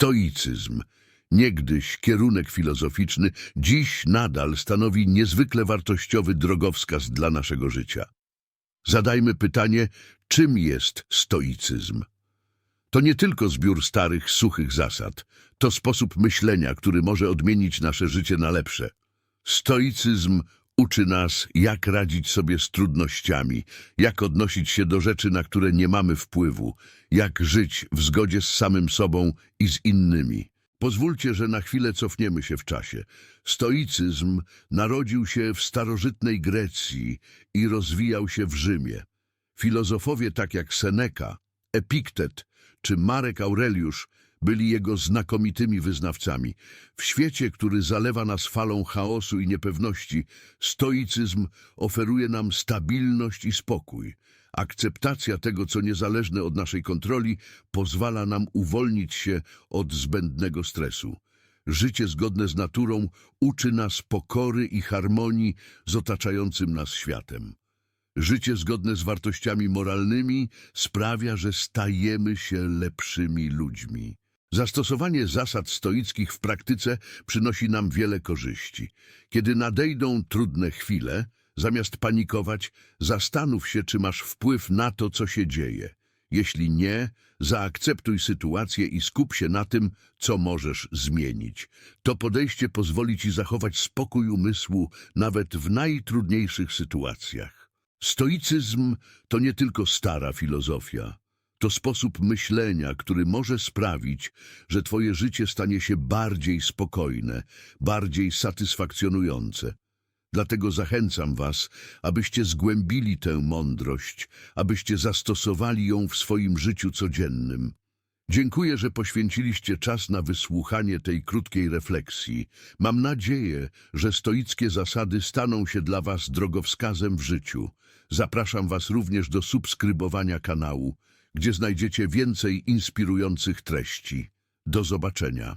Stoicyzm, niegdyś kierunek filozoficzny, dziś nadal stanowi niezwykle wartościowy drogowskaz dla naszego życia. Zadajmy pytanie, czym jest stoicyzm? To nie tylko zbiór starych, suchych zasad. To sposób myślenia, który może odmienić nasze życie na lepsze. Stoicyzm uczy nas, jak radzić sobie z trudnościami, jak odnosić się do rzeczy, na które nie mamy wpływu, jak żyć w zgodzie z samym sobą i z innymi. Pozwólcie, że na chwilę cofniemy się w czasie. Stoicyzm narodził się w starożytnej Grecji i rozwijał się w Rzymie. Filozofowie tak jak Seneca, Epiktet czy Marek Aureliusz byli jego znakomitymi wyznawcami. W świecie, który zalewa nas falą chaosu i niepewności, stoicyzm oferuje nam stabilność i spokój. Akceptacja tego, co niezależne od naszej kontroli, pozwala nam uwolnić się od zbędnego stresu. Życie zgodne z naturą uczy nas pokory i harmonii z otaczającym nas światem. Życie zgodne z wartościami moralnymi sprawia, że stajemy się lepszymi ludźmi. Zastosowanie zasad stoickich w praktyce przynosi nam wiele korzyści. Kiedy nadejdą trudne chwile, zamiast panikować, zastanów się, czy masz wpływ na to, co się dzieje. Jeśli nie, zaakceptuj sytuację i skup się na tym, co możesz zmienić. To podejście pozwoli ci zachować spokój umysłu nawet w najtrudniejszych sytuacjach. Stoicyzm to nie tylko stara filozofia. To sposób myślenia, który może sprawić, że twoje życie stanie się bardziej spokojne, bardziej satysfakcjonujące. Dlatego zachęcam was, abyście zgłębili tę mądrość, abyście zastosowali ją w swoim życiu codziennym. Dziękuję, że poświęciliście czas na wysłuchanie tej krótkiej refleksji. Mam nadzieję, że stoickie zasady staną się dla was drogowskazem w życiu. Zapraszam was również do subskrybowania kanału, gdzie znajdziecie więcej inspirujących treści. Do zobaczenia.